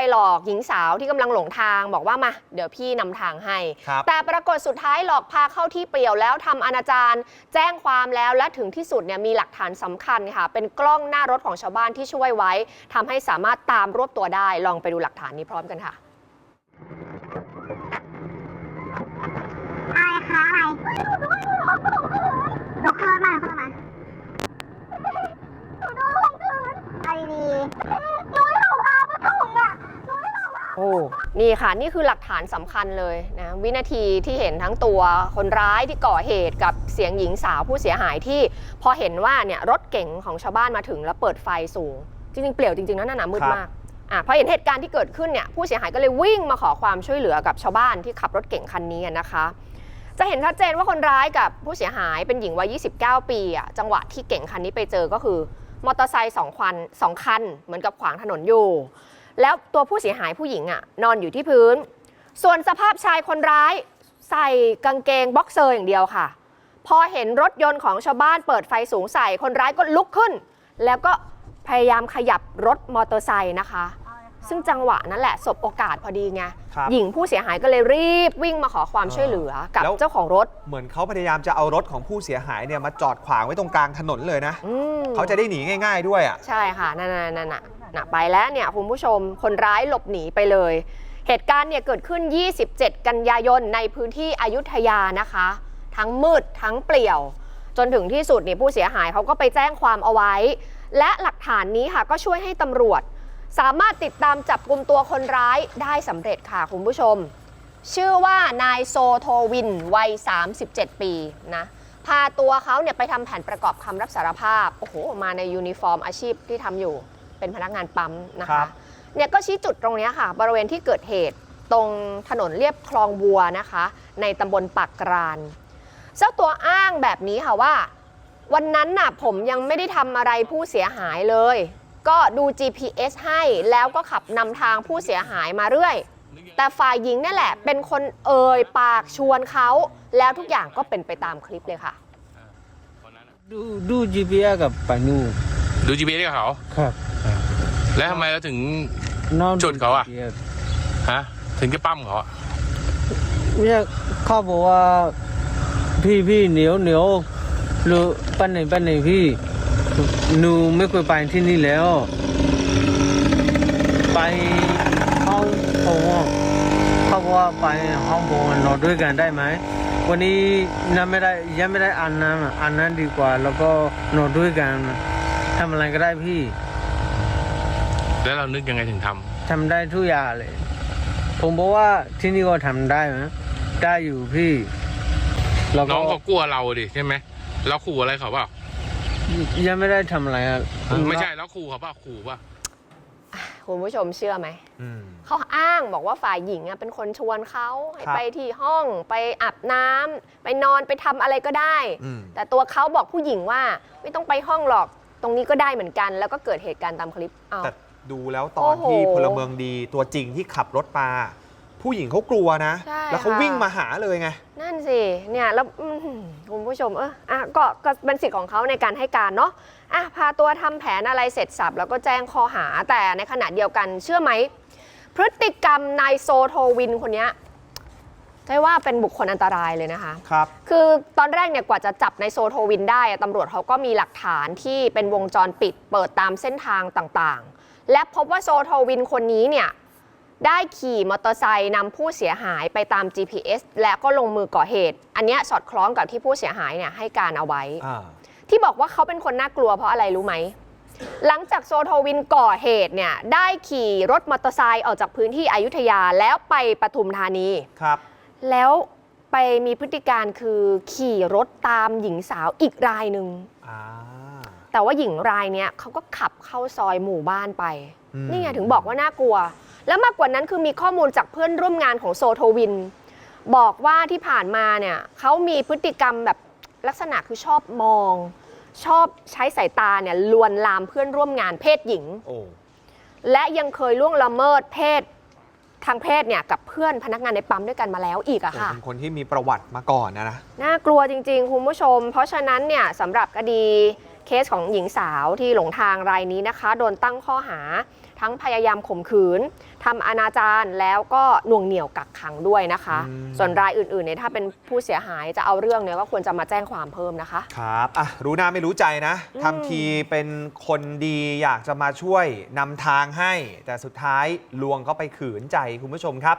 ไปหลอกหญิงสาวที่กำลังหลงทางบอกว่ามาเดี๋ยวพี่นำทางให้ครับแต่ปรากฏสุดท้ายหลอกพาเข้าที่เปลี่ยวแล้วทำอนาจารแจ้งความแล้วและถึงที่สุดเนี่ยมีหลักฐานสำคัญค่ะ เป็นกล้องหน้ารถของชาวบ้านที่ช่วยไว้ทำให้สามารถตามรวบตัวได้ ลองไปดูหลักฐานนี้พร้อมกันค่ะอะไรคะอะไรยกขึ้นมาขึ้นมาหนูโดนข่มขืนเอาดีๆหนูให้เขาพามาส่งอะหนูให้เขาพา โอ้ นี่ค่ะนี่คือหลักฐานสำคัญเลยนะวินาทีที่เห็นทั้งตัวคนร้ายที่ก่อเหตุกับเสียงหญิงสาวผู้เสียหายที่พอเห็นว่าเนี่ยรถเก๋งของชาวบ้านมาถึงแล้วเปิดไฟสูง จริงๆ เปลี่ยวจริงๆนะหนามืดมากอะพอเห็นเหตุการณ์ที่เกิดขึ้นเนี่ยผู้เสียหายก็เลยวิ่งมาขอความช่วยเหลือกับชาวบ้านที่ขับรถเก๋งคันนี้นะคะ จะเห็นชัดเจนว่าคนร้ายกับผู้เสียหายเป็นหญิงวัย 29 ปีอะจังหวะที่เก๋งคันนี้ไปเจอก็คือมอเตอร์ไซค์สองคันสองคัน เหมือนกับขวางถนนอยู่ แล้วตัวผู้เสียหายผู้หญิงอะนอนอยู่ที่พื้น ส่วนสภาพชายคนร้ายใส่กางเกงบ็อกเซอร์อย่างเดียวค่ะ พอเห็นรถยนต์ของชาวบ้านเปิดไฟสูงใส่คนร้ายก็ลุกขึ้น แล้วก็พยายามขยับรถมอเตอร์ไซค์นะคะ ซึ่งจังหวะนั้นแหละสบโอกาสพอดีไงครับ หญิงผู้เสียหายก็เลยรีบวิ่งมาขอความช่วยเหลือกับแล้วเจ้าของรถเหมือนเขาพยายามจะเอารถของผู้เสียหายเนี่ยมาจอดขวางไว้ตรงกลางถนนเลยนะ อืม เขาจะได้หนีง่าย ๆ ด้วยอะ ใช่ค่ะ นั่นๆนั่นน่ะ นะไปแล้วเนี่ยคุณผู้ชมคนร้ายหลบหนีไปเลย เหตุการณ์เนี่ยเกิดขึ้น 27 กันยายนในพื้นที่อยุธยานะคะ ทั้งมืดทั้งเปลี่ยว จนถึงที่สุดเนี่ยผู้เสียหายเขาก็ไปแจ้งความเอาไว้ และหลักฐานนี้ค่ะก็ช่วยให้ตำรวจ สามารถติดตามจับกลุ่มตัวคนร้ายได้สำเร็จค่ะคุณผู้ชม ชื่อว่านายโซโทวินวัย 37 ปีนะพาตัวเขาเนี่ยไปทำแผนประกอบคำรับสารภาพ โอ้โห มาในยูนิฟอร์มอาชีพที่ทำอยู่ เป็นพนักงานปั๊มนะครัคะบ เนี่ยก็ชี้จุดตรงเนี้ยค่ะ บริเวณที่เกิดเหตุตรงถนนเรียบคลองบัวนะคะ ในตำบลปากกรานเจ้าตัวอ้างแบบนี้ค่ะว่า วันนั้นน่ะผมยังไม่ได้ทำอะไรผู้เสียหายเลย ก็ดู GPS ให้แล้วก็ขับนำทางผู้เสียหายมาเรื่อย แต่ฝ่ายหญิงนั่นแหละ เป็นคนเอ่ยปากชวนเขา แล้วทุกอย่างก็เป็นไปตามคลิปเลยค่ะ ดูดู GPS กับปานูดู GPS กับเขาครับ แล้วทำไมเราถึงน้องจุดเขาอะ GPS ฮะถึงจะปั้มเขาอะเนี่ยเขาบอกว่าพี่พี่เหนียวเหนียวหรือปันไหนปันไหนพี่หนูไม่เคยไปที่นี่แล้วไปห้องผมอะเขาบอกว่าไปห้องผมนอนด้วยกันได้ไหมวันนี้ยังไม่ได้ยังไม่ได้อ่านน้ำอะอ่านน้ำดีกว่า แล้วก็นอนด้วยกันทำอะไรก็ได้พี่ แล้วเรานึกยังไงถึงทำทำได้ทุกอย่างเลย ผมบอกว่าที่นี่ก็ทำได้นะได้อยู่พี่แล้วก็น้องเขากลัวเราดิใช่ไหมเราขู่อะไรเขาเปล่ายังไม่ได้ทำอะไรอะไม่ใช่แล้วขู่เขาเปล่าขู่ป่ะคุณผู้ชมเชื่อไหมอืมเขาอ้างบอกว่าฝ่ายหญิงอะเป็นคนชวนเขาให้ครับ ไปที่ห้องไปอาบน้ำไปนอนไปทำอะไรก็ได้อืมแต่ตัวเขาบอกผู้หญิงว่าไม่ต้องไปห้องหรอกตรงนี้ก็ได้เหมือนกัน แล้วก็เกิดเหตุการณ์ตามคลิปอ้าวแต่ ดูแล้วตโอ้อนโหที่พลเมืองดีตัวจริงที่ขับรถมาผู้หญิงเขากลัวนะ ใช่แล้วเขาค่ะ วิ่งมาหาเลยไง นั่นสิ เนี่ย แล้วอื้อหือคุณผู้ชม เอออะก็ก็เป็นสิทธิ์ของเขาในการให้การเนาะอะพาตัวทำแผนอะไรเสร็จสับ แล้วก็แจ้งข้อหา แต่ในขณะเดียวกัน เชื่อไหม พฤติกรรมนายโซโทวินคนเนี้ยใช่ว่าเป็นบุคคลอันตรายเลยนะคะ ครับ คือตอนแรกเนี่ยกว่าจะจับในโซโทวินได้อะตำรวจเขาก็มีหลักฐานที่เป็นวงจรปิดเปิดตามเส้นทางต่างๆ และพบว่าโซโทวินคนนี้เนี่ยได้ขี่มอเตอร์ไซค์นำผู้เสียหายไปตาม GPS และก็ลงมือก่อเหตุ อันเนี้ยสอดคล้องกับที่ผู้เสียหายเนี่ยให้การเอาไว้อ่าที่บอกว่าเขาเป็นคนน่ากลัวเพราะอะไรรู้ไหม หลังจากโซโทวินก่อเหตุเนี่ยได้ขี่รถมอเตอร์ไซค์ออกจากพื้นที่อยุธยาแล้วไปปทุมธานีครับ แล้วไปมีพฤติการคือขี่รถตามหญิงสาวอีกรายหนึ่งอ่า แต่ว่าหญิงรายเนี้ยเขาก็ขับเข้าซอยหมู่บ้านไป อืม นี่ไงถึงบอกว่าน่ากลัว แล้วมากกว่านั้นคือมีข้อมูลจากเพื่อนร่วมงานของโซโทวิน บอกว่าที่ผ่านมาเนี่ยเขามีพฤติกรรมแบบลักษณะคือชอบมอง ชอบใช้สายตาเนี่ยลวนลามเพื่อนร่วมงานเพศหญิง โอ้และยังเคยล่วงละเมิดเพศทางเพศเนี่ยกับเพื่อนพนักงานในปั๊มด้วยกันมาแล้วอีกอะค่ะ เป็นคนที่มีประวัติมาก่อนนะนะ น่ากลัวจริง ๆ คุณผู้ชม เพราะฉะนั้นเนี่ยสำหรับคดี เคสของหญิงสาวที่หลงทางรายนี้นะคะ โดนตั้งข้อหาทั้งพยายามข่มขืนทำอนาจารแล้วก็หน่วงเหนี่ยวกักขังด้วยนะคะ อืม ส่วนรายอื่นๆเนี่ยถ้าเป็นผู้เสียหายจะเอาเรื่องเนี่ยก็ควรจะมาแจ้งความเพิ่มนะคะ ครับอะรู้หน้าไม่รู้ใจนะอืม ทำทีเป็นคนดีอยากจะมาช่วยนำทางให้ แต่สุดท้ายลวงเขาไปขืนใจคุณผู้ชมครับ